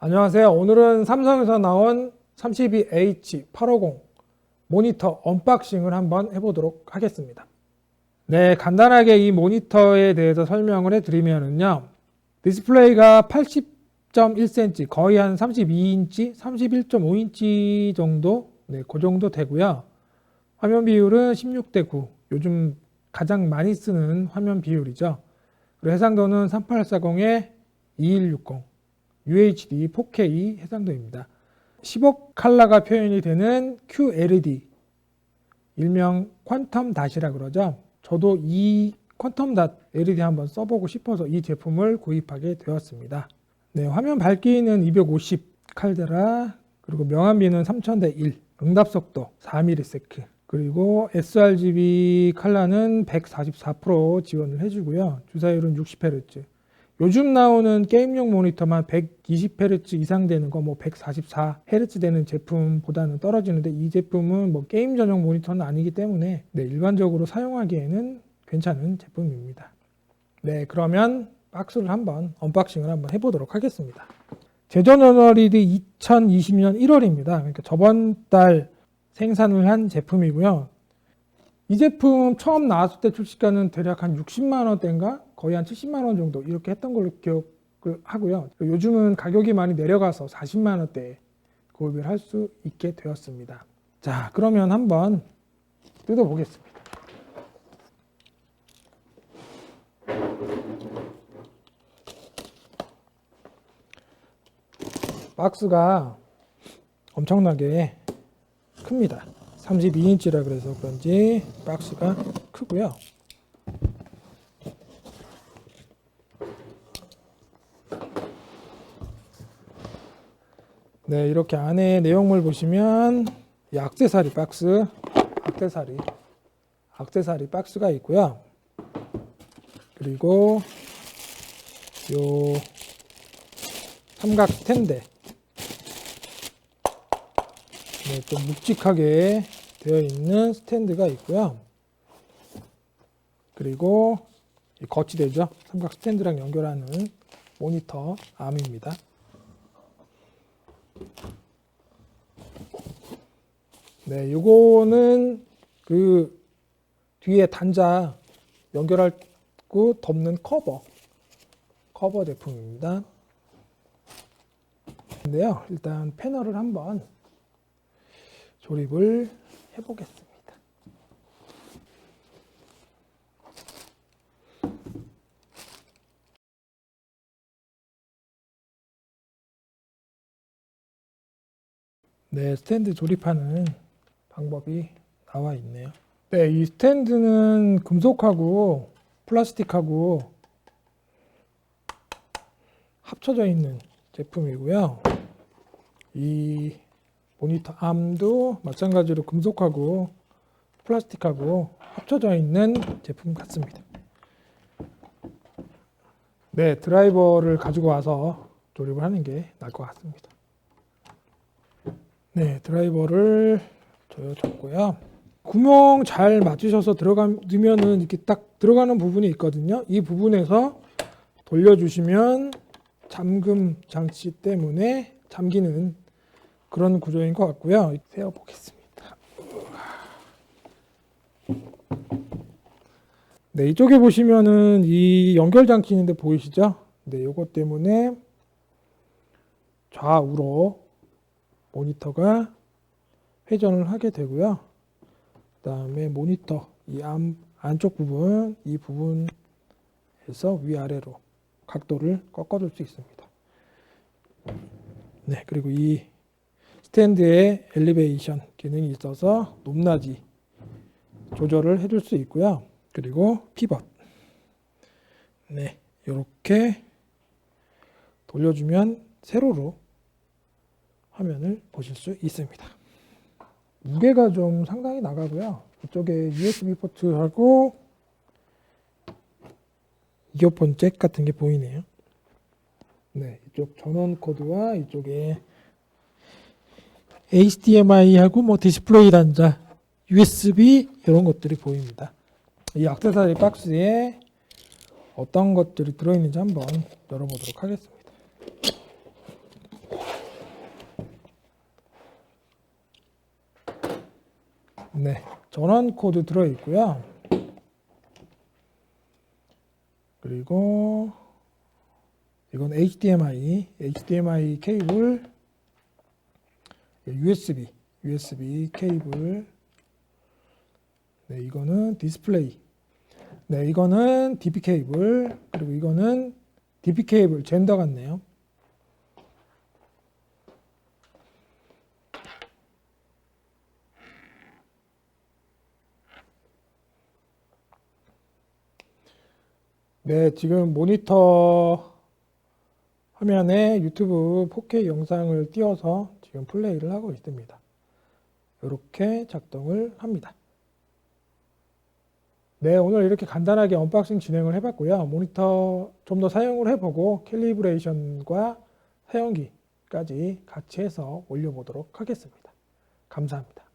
안녕하세요. 오늘은 삼성에서 나온 32H850 모니터 언박싱을 한번 해보도록 하겠습니다. 네, 간단하게 이 모니터에 대해서 설명을 해드리면요. 디스플레이가 80.1cm, 거의 한 32인치, 31.5인치 정도, 네, 그 정도 되고요. 화면 비율은 16대 9, 요즘 가장 많이 쓰는 화면 비율이죠. 그리고 해상도는 3840에 2160, UHD 4K 해상도입니다. 15 컬러가 표현이 되는 QLED, 일명 퀀텀 닷이라 그러죠. 저도 이 퀀텀 닷 LED 한번 써보고 싶어서 이 제품을 구입하게 되었습니다. 네, 화면 밝기는 250 칼데라, 그리고 명암비는 3000대 1, 응답 속도 4ms, 그리고 sRGB 컬러는 144% 지원을 해주고요. 주사율은 60Hz. 요즘 나오는 게임용 모니터만 120Hz 이상 되는 거, 뭐 144Hz 되는 제품보다는 떨어지는데 이 제품은 뭐 게임 전용 모니터는 아니기 때문에 네, 일반적으로 사용하기에는 괜찮은 제품입니다. 네, 그러면 박스를 한번 언박싱을 한번 해보도록 하겠습니다. 제조 저널이 2020년 1월입니다. 그러니까 저번 달 생산을 한 제품이고요. 이 제품 처음 나왔을 때 출시가는 대략 한 60만 원대인가 거의 한 70만 원 정도 이렇게 했던 걸로 기억을 하고요. 요즘은 가격이 많이 내려가서 40만 원대에 구입을 할 수 있게 되었습니다. 자, 그러면 한번 뜯어보겠습니다. 박스가 엄청나게 큽니다. 32인치라 그래서 그런지 박스가 크고요. 네, 이렇게 안에 내용물 보시면 이 액세서리 박스, 액세서리, 액세서리 박스가 있고요. 그리고 요 삼각 스탠드 네, 좀 묵직하게 되어 있는 스탠드가 있고요. 그리고 이 거치대죠. 삼각 스탠드랑 연결하는 모니터 암입니다. 네, 요거는 그 뒤에 단자 연결하고 덮는 커버 커버 제품입니다. 인데요. 일단 패널을 한번 조립을 해보겠습니다. 네, 스탠드 조립하는 방법이 나와 있네요. 네, 이 스탠드는 금속하고 플라스틱하고 합쳐져 있는 제품이고요. 이 모니터 암도 마찬가지로 금속하고 플라스틱하고 합쳐져 있는 제품 같습니다. 네, 드라이버를 가지고 와서 조립을 하는 게 나을 것 같습니다. 네, 드라이버를 조여줬고요. 구멍 잘 맞추셔서 들어가면은 이렇게 딱 들어가는 부분이 있거든요. 이 부분에서 돌려주시면 잠금 장치 때문에 잠기는 그런 구조인 것 같고요. 세어 보겠습니다. 네, 이쪽에 보시면은 이 연결 장치 있는데 보이시죠? 네, 요것 때문에 좌우로 모니터가 회전을 하게 되고요. 그 다음에 모니터 이 안, 안쪽 부분 이 부분에서 위아래로 각도를 꺾어줄 수 있습니다. 네, 그리고 이 스탠드에 엘리베이션 기능이 있어서 높낮이 조절을 해줄 수 있고요. 그리고 피벗. 네, 이렇게 돌려주면 세로로 화면을 보실 수 있습니다. 무게가 좀 상당히 나가고요. 이쪽에 USB 포트하고 이어폰 잭 같은 게 보이네요. 네, 이쪽 전원 코드와 이쪽에 HDMI하고 뭐 디스플레이 단자, USB 이런 것들이 보입니다. 이 액세서리 박스에 어떤 것들이 들어있는지 한번 열어보도록 하겠습니다. 네, 전원 코드 들어 있고요. 그리고 이건 HDMI, HDMI 케이블, USB, USB 케이블. 네, 이거는 디스플레이. 네, 이거는 DP 케이블. 그리고 이거는 DP 케이블 젠더 같네요. 네, 지금 모니터 화면에 유튜브 4K 영상을 띄워서 지금 플레이를 하고 있습니다. 이렇게 작동을 합니다. 네, 오늘 이렇게 간단하게 언박싱 진행을 해봤고요. 모니터 좀 더 사용을 해보고 캘리브레이션과 사용기까지 같이 해서 올려보도록 하겠습니다. 감사합니다.